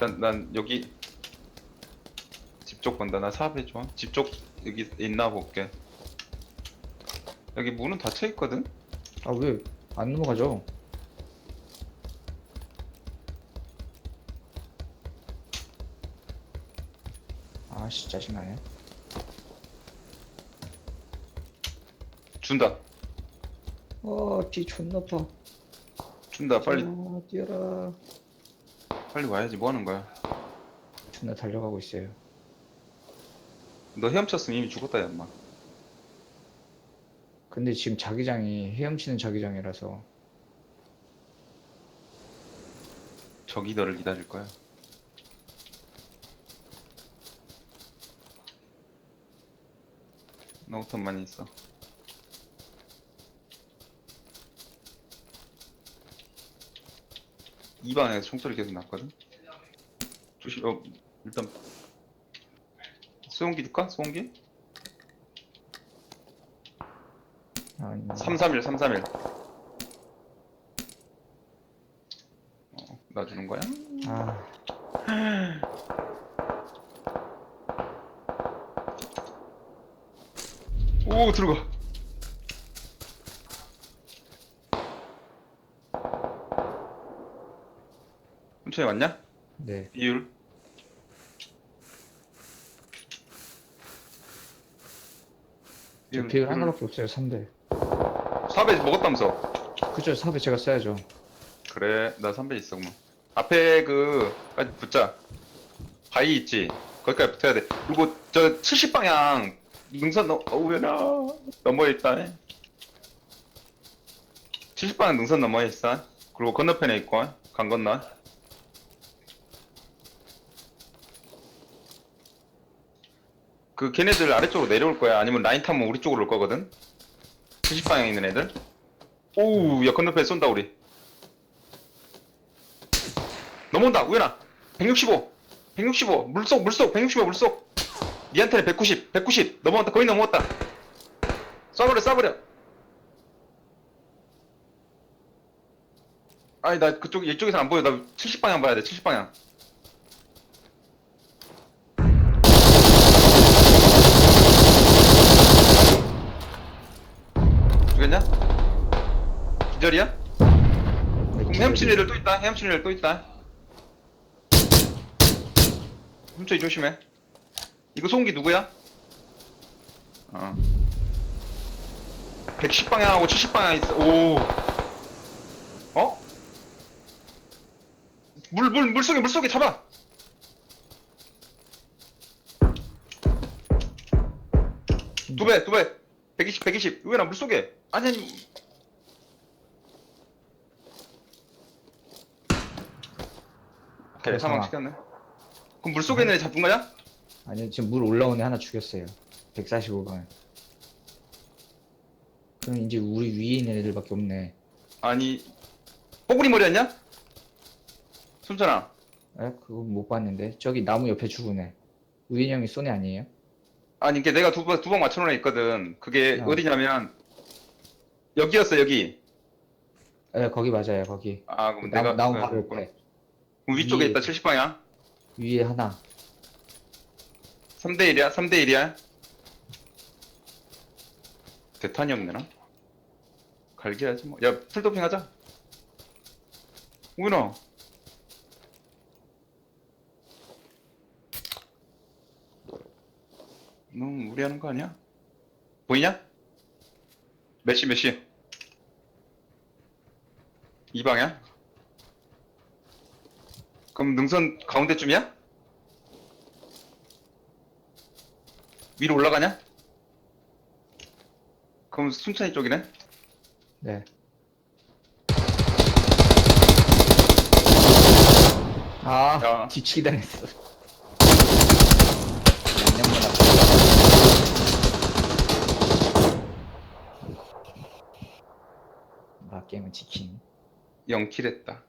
일단 난 여기 집 쪽 본다. 나 사업해 줘. 집 쪽 여기 있나 볼게. 여기 문은 닫혀 있거든. 아 왜 안 넘어가죠? 아씨 짜증나네 준다. 어뒤 존나 아파 준다. 빨리 아, 뛰어라 빨리 와야지. 뭐 하는 거야? 존나 달려가고 있어요 너 헤엄쳤으면 이미 죽었다, 야, 엄마. 근데 지금 자기장이 헤엄치는 자기장이라서 저기 너를 기다릴 거야. 너 우선 많이 있어. 이 방에 총소리 계속 났거든. 조심. 어 일단 소음기 줄까? 아니 331 331. 어, 놔주는 거야? 아 오 들어가. 천천히 왔냐? 네. 비율. 저 비율 하나밖에 없어요 3대 4배 먹었다면서. 그죠 4배 제가 써야죠 그래, 나 3배 있어, 그만. 앞에 그까지 붙자. 바위 있지? 거기까지 붙어야 돼. 그리고 저 70방향 능선 넘, 어우야나 넘어에 있다. 70방향 능선 넘어에 있어. 그리고 건너편에 있고, 강 건너. 그 걔네들 아래쪽으로 내려올 거야. 아니면 라인 타면 우리 쪽으로 올 거거든. 70방향에 있는 애들. 오우, 야 건너편에 쏜다 우리. 넘어온다 우연아. 165 165 물속 물속 165 물속. 니한테는 190 190 넘어온다 거의 넘어왔다. 쏴버려 쏴버려. 아니 나 그쪽 이쪽에서 안 보여. 나 70방향 봐야 돼 70방향 죽였냐? 기절이야? 그럼 헤엄치는 애들 또 있다 헤엄치는 애들 또 있다 훔쳐이 조심해. 이거 송기 누구야? 어. 110방향하고 70방향 있어. 오. 어? 물, 물, 물 속에, 물 속에 잡아! 두 배, 두 배. 120, 120. 왜나 물 속에? 아니, 아니. 오케이, 상황 상황. 시켰네. 그럼 물 속에 있는 애 잡은 거야? 아니 지금 물 올라오는 애 하나 죽였어요 145번 그럼 이제 우리 위에 있는 애들밖에 없네 아니 뽀글이 머리였냐? 숨잖아 에? 그거 못 봤는데 저기 나무 옆에 죽은 애 우인이 형이 쏜애 아니에요? 아니 이게 내가 두번 두번 맞춰놓은 애 있거든. 그게 어. 어디냐면 여기였어 여기. 에 거기 맞아요 거기. 아 그럼 나무, 내가 나무 그- 바로 옆에. 그럼 위쪽에 위에. 있다 70방향? 위에 하나. 3대 1이야? 3대 1이야? 대탄이 없네 나? 갈겨야지 뭐 야 풀도핑 하자. 우인아 너무 무리하는 거 아니야? 보이냐? 몇 시, 몇 시? 이 방향? 그럼 능선 가운데쯤이야? 위로 올라가냐? 그럼 순천이 쪽이네? 네 아, 야. 뒤치기 당했어. 나 게임은 치킨. 0킬 했다